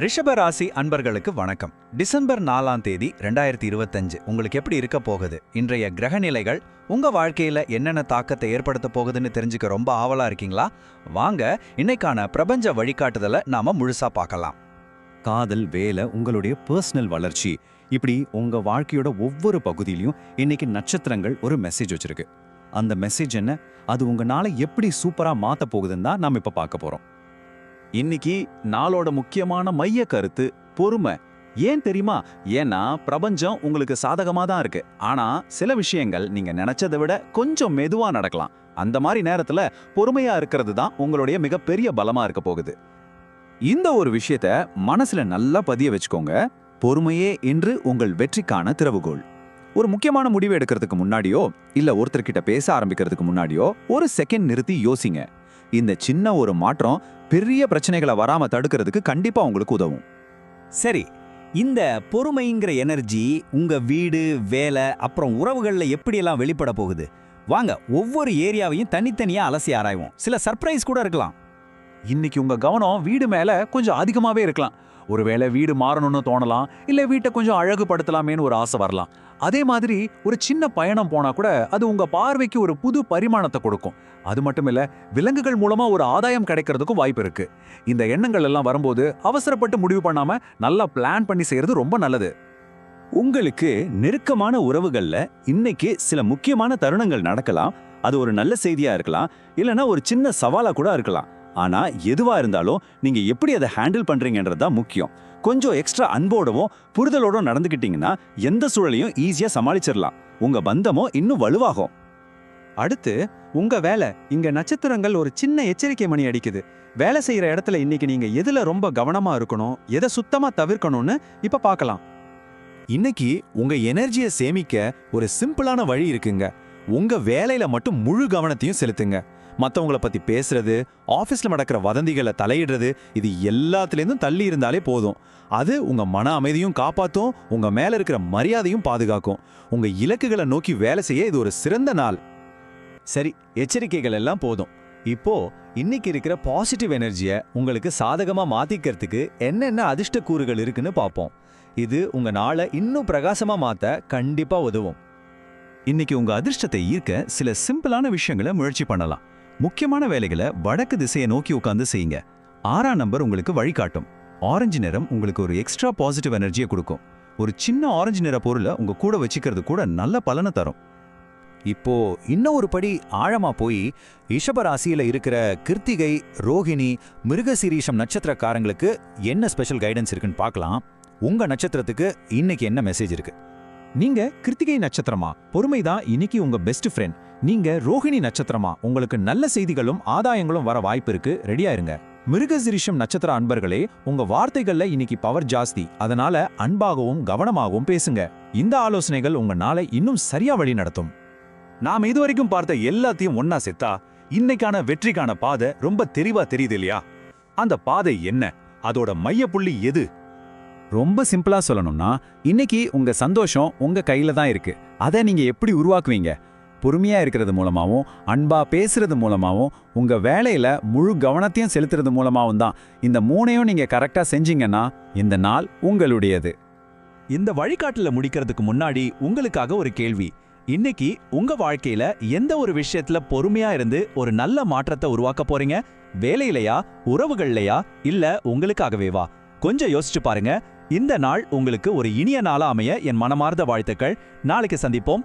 ரிஷபராசி அன்பர்களுக்கு வணக்கம். டிசம்பர் நாலாம் தேதி ரெண்டாயிரத்தி இருபத்தஞ்சு உங்களுக்கு எப்படி இருக்க போகுது? இன்றைய கிரக நிலைகள் உங்க வாழ்க்கையில என்னென்ன தாக்கத்தை ஏற்படுத்த போகுதுன்னு தெரிஞ்சுக்க ரொம்ப ஆவலா இருக்கீங்களா? வாங்க இன்னைக்கான பிரபஞ்ச வழிகாட்டுதலை நாம முழுசா பார்க்கலாம். காதல் வேலை உங்களுடைய பர்சனல் வளர்ச்சி. இப்படி உங்க வாழ்க்கையோட ஒவ்வொரு பகுதியிலையும் இன்னைக்கு நட்சத்திரங்கள் ஒரு மெசேஜ் வச்சிருக்கு. அந்த மெசேஜ் என்ன? அது உங்க நாளை எப்படி சூப்பரா மாத்த போகுதுன்னு தான் நாம இப்ப பார்க்க போறோம். இன்னைக்கு நாளோட முக்கியமான மைய கருத்து பொறுமை. ஏன் தெரியுமா? ஏன்னா பிரபஞ்சம் உங்களுக்கு சாதகமாக தான் இருக்கு. ஆனா சில விஷயங்கள் நீங்க நினைச்சதை விட கொஞ்சம் மெதுவா நடக்கலாம். அந்த மாதிரி நேரத்துல பொறுமையா இருக்கிறது தான் உங்களுடைய மிகப்பெரிய பலமா இருக்க போகுது. இந்த ஒரு விஷயத்த மனசுல நல்லா பதிய வச்சுக்கோங்க. பொறுமையே இன்று உங்கள் வெற்றிக்கான திறவுகோள். ஒரு முக்கியமான முடிவு எடுக்கிறதுக்கு முன்னாடியோ இல்ல ஒருத்தர்கிட்ட பேச ஆரம்பிக்கிறதுக்கு முன்னாடியோ ஒரு செகண்ட் நிறுத்தி யோசிங்க. இந்த சின்ன ஒரு மாற்றம் பெரிய பிரச்சனைகளை வராம தடுக்கிறதுக்கு கண்டிப்பா உங்களுக்கு உதவும். சரி இந்த பொறுமைங்கிற எனர்ஜி உங்க வீடு வேலை அப்புறம் உறவுகள்ல எப்படியெல்லாம் வெளிப்பட போகுது? வாங்க ஒவ்வொரு ஏரியாவையும் தனித்தனியா அலசி ஆராய்வோம். சில சர்ப்ரைஸ் கூட இருக்கலாம். இன்னைக்கு உங்க கவனம் வீடு மேல கொஞ்சம் அதிகமாவே இருக்கலாம். ஒருவேளை வீடு மாறணும்னு தோணலாம் இல்லை வீட்டை கொஞ்சம் அழகுபடுத்தலாமேன்னு ஒரு ஆசை வரலாம். அதே மாதிரி ஒரு சின்ன பயணம் போனா கூட அது உங்க பார்வைக்கு ஒரு புது பரிமாணத்தை கொடுக்கும். அது மட்டும் இல்ல விலங்குகள் மூலமா ஒரு ஆதாயம் கிடைக்கிறதுக்கும் வாய்ப்பு இருக்கு. இந்த எண்ணங்கள் எல்லாம் வரும்போது அவசரப்பட்டு முடிவு பண்ணாம நல்லா பிளான் பண்ணி செய்யறது ரொம்ப நல்லது. உங்களுக்கு நெருக்கமான உறவுகள்ல இன்னைக்கு சில முக்கியமான தருணங்கள் நடக்கலாம். அது ஒரு நல்ல செய்தியா இருக்கலாம். இல்லைன்னா ஒரு சின்ன சவாலா கூட இருக்கலாம். ஆனா எதுவா இருந்தாலும் நீங்க எப்படி அதை ஹேண்டில் பண்றீங்கன்றது தான் முக்கியம். கொஞ்சம் எக்ஸ்ட்ரா அன்போடவும் புரிதலோடும் நடந்துக்கிட்டீங்கன்னா எந்த சூழலையும் ஈஸியா சமாளிச்சிடலாம் உங்க பந்தமும் இன்னும் வலுவாகும். அடுத்து உங்க வேலை இங்க நட்சத்திரங்கள் ஒரு சின்ன எச்சரிக்கை மணி அடிக்குது. வேலை செய்யற இடத்துல இன்னைக்கு நீங்க எதுல ரொம்ப கவனமா இருக்கணும் எதை சுத்தமா தவிர்க்கணும்னு இப்ப பார்க்கலாம் இன்னைக்கு உங்க எனர்ஜியை சேமிக்க ஒரு சிம்பிளான வழி இருக்குங்க. உங்க வேலையில மட்டும் முழு கவனத்தையும் செலுத்துங்க. மற்றவங்களை பற்றி பேசுறது ஆஃபீஸில் நடக்கிற வதந்திகளை தலையிடுறது இது எல்லாத்துலேருந்தும் தள்ளி இருந்தாலே போதும். அது உங்கள் மன அமைதியும் காப்பாற்றும் உங்கள் மேலே இருக்கிற மரியாதையும் பாதுகாக்கும். உங்கள் இலக்குகளை நோக்கி வேலை செய்ய இது ஒரு சிறந்த நாள். சரி எச்சரிக்கைகள் எல்லாம் போதும். இப்போ இன்னைக்கு இருக்கிற பாசிட்டிவ் எனர்ஜியை உங்களுக்கு சாதகமாக மாத்திக்கிறதுக்கு என்னென்ன அதிர்ஷ்ட கூறுகள் இருக்குன்னு பார்ப்போம். இது உங்கள் நாளை இன்னும் பிரகாசமாக மாற்ற கண்டிப்பாக உதவும். இன்னைக்கு உங்கள் அதிர்ஷ்டத்தை ஈர்க்க சில சிம்பிளான விஷயங்களை முயற்சி பண்ணலாம். முக்கியமான வேலைகளை வடக்கு திசையை நோக்கி உட்காந்து செய்யுங்க. ஆறாம் நம்பர் உங்களுக்கு வழிகாட்டும். ஆரஞ்சு நிறம் உங்களுக்கு ஒரு எக்ஸ்ட்ரா பாசிட்டிவ் எனர்ஜியை கொடுக்கும். ஒரு சின்ன ஆரஞ்சு நிற பொருளை உங்க கூட வச்சுக்கிறது கூட நல்ல பலனை தரும். இப்போ இன்னும் ஒரு படி ஆழமா போய் ரிஷபராசியில இருக்கிற கிருத்திகை ரோகிணி மிருகசீரீஷம் நட்சத்திரக்காரங்களுக்கு என்ன ஸ்பெஷல் கைடன்ஸ் இருக்குன்னு பார்க்கலாம். உங்க நட்சத்திரத்துக்கு இன்னைக்கு என்ன மெசேஜ் இருக்கு? நீங்க கிருத்திகை நட்சத்திரமா? பொறுமை தான் இன்னைக்கு உங்க பெஸ்ட் ஃப்ரெண்ட் நீங்க ரோஹிணி நட்சத்திரமா? உங்களுக்கு நல்ல செய்திகளும் ஆதாயங்களும் வர வாய்ப்பு இருக்கு. ரெடியா இருங்க. மிருகசிரிஷம் நட்சத்திர அன்பர்களே உங்க வார்த்தைகள்ல இன்னைக்கு பவர் ஜாஸ்தி. அதனால அன்பாகவும் கவனமாகவும் பேசுங்க. இந்த ஆலோசனைகள் உங்க நாளை இன்னும் சரியா வழி நடத்தும். நாம் இதுவரைக்கும் பார்த்த எல்லாத்தையும் ஒன்னா செத்தா இன்னைக்கான வெற்றிக்கான பாதை ரொம்ப தெளிவா தெரியுது இல்லையா? அந்த பாதை என்ன? அதோட மையப்புள்ளி எது? ரொம்ப சிம்பிளா சொல்லணும்னா இன்னைக்கு உங்க சந்தோஷம் உங்க கையில தான் இருக்கு. அதை நீங்க எப்படி உருவாக்குவீங்க? பொறுமையா இருக்கிறது மூலமாவும் அன்பா பேசுறது மூலமாவும் உங்க வேலையில முழு கவனத்தையும் செலுத்துறது மூலமாவும் தான். இந்த மூணையும் நீங்க கரெக்டா செஞ்சீங்கன்னா இந்த நாள் உங்களுடையது. இந்த வழிகாட்டுல முடிக்கிறதுக்கு முன்னாடி உங்களுக்காக ஒரு கேள்வி. இன்னைக்கு உங்க வாழ்க்கையில எந்த ஒரு விஷயத்துல பொறுமையா இருந்து ஒரு நல்ல மாற்றத்தை உருவாக்க போறீங்க? வேலையிலையா உறவுகள்லையா இல்ல உங்களுக்காகவேவா கொஞ்சம் யோசிச்சு பாருங்க. இந்த நாள் உங்களுக்கு ஒரு இனிய நாளா அமைய என் மனமார்ந்த வாழ்த்துக்கள். நாளைக்கு சந்திப்போம்.